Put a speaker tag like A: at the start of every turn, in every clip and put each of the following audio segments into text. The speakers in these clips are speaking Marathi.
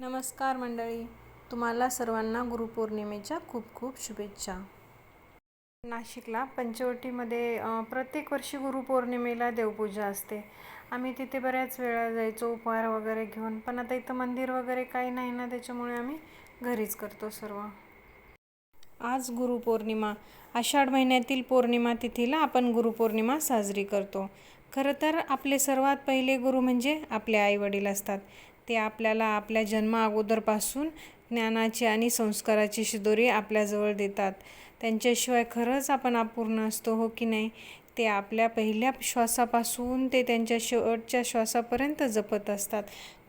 A: नमस्कार मंडळी. तुम्हाला सर्वांना गुरुपौर्णिमेच्या खूप खूप शुभेच्छा. नाशिकला पंचवटीमध्ये प्रत्येक वर्षी गुरुपौर्णिमेला देवपूजा असते. आम्ही तिथे बऱ्याच वेळा जायचो उपहार वगैरे घेऊन पण आता इथं मंदिर वगैरे काही नाही ना त्याच्यामुळे आम्ही घरीच करतो सर्व. आज गुरुपौर्णिमा. आषाढ महिन्यातील पौर्णिमा तिथीला आपण गुरुपौर्णिमा साजरी करतो. खरं तर आपले सर्वात पहिले गुरु म्हणजे आपले आईवडील असतात. ते आपल्याला आपल्या जन्मा अगोदरपासून ज्ञानाची आणि संस्काराची शिदोरी आपल्याजवळ देतात. त्यांच्याशिवाय खरंच आपण अपूर्ण असतो हो की नाही? ते आपल्या पहिल्या श्वासापासून ते त्यांच्या शेवटच्या श्वासापर्यंत जपत असतात.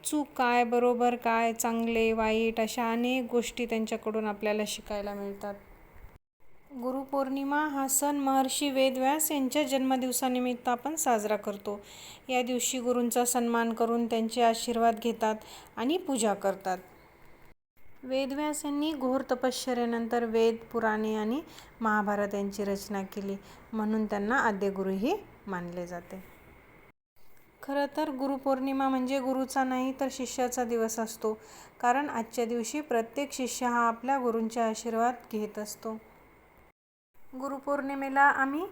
A: चूक काय बरोबर काय चांगले वाईट अशा अनेक गोष्टी त्यांच्याकडून आपल्याला शिकायला मिळतात. गुरुपौर्णिमा हा सण महर्षी वेदव्यास यांच्या जन्मदिवसानिमित्त आपण साजरा करतो. या दिवशी गुरूंचा सन्मान करून त्यांचे आशीर्वाद घेतात आणि पूजा करतात. वेदव्यास यांनी घोर तपश्चर्यानंतर वेद पुराणे आणि महाभारत यांची रचना केली. म्हणून त्यांना आद्यगुरूही मानले जाते. खरं तर गुरुपौर्णिमा म्हणजे गुरुचा नाही तर शिष्याचा दिवस असतो. कारण आजच्या दिवशी प्रत्येक शिष्य हा आपल्या गुरूंचे आशीर्वाद घेत असतो. गुरुपौर्णिमेला आम्ही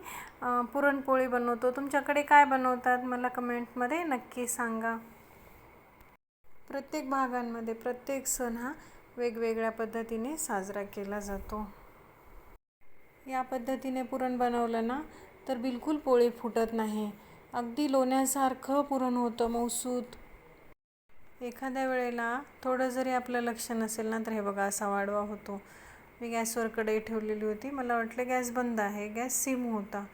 A: पुरणपोळी बनवतो. तुमच्याकडे काय बनवतात? मला कमेंटमध्ये नक्की सांगा. प्रत्येक भागांमध्ये प्रत्येक सण हा वेगवेगळ्या पद्धतीने साजरा केला जातो. या पद्धतीने पुरण बनवलं ना तर बिलकुल पोळी फुटत नाही. अगदी लोण्यासारखं पुरण होतं मौसूद एखाद्या वेळेला थोडं जरी आपलं लक्ष नसेल ना तर हे बघा असा वाढवा होतो. मी गॅसवर कढई ठेवलेली होती. मला वाटलं गॅस बंद आहे. गॅस सिम होता.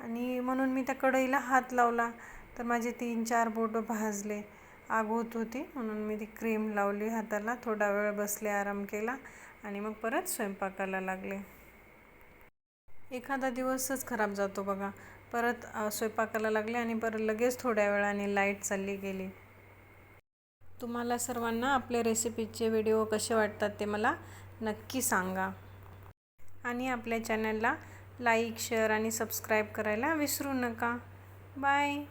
A: आणि म्हणून मी त्या कढईला हात लावला. तर माझे तीन चार बोटं भाजले. आग होत होती. म्हणून मी ती क्रीम लावली हाताला. थोडा वेळ बसले आराम केला आणि मग परत स्वयंपाकाला लागले. एखादा दिवसच खराब जातो बघा. परत स्वयंपाकाला लागले आणि परत लगेच थोड्या वेळाने लाइट चालली गेली. तुम्हाला सर्वांना आपले रेसिपीचे व्हिडिओ कसे वाटतात ते मला नक्की सांगा. आणि आपल्या चॅनलला लाईक शेअर आणि सबस्क्राईब करायला विसरू नका. बाय.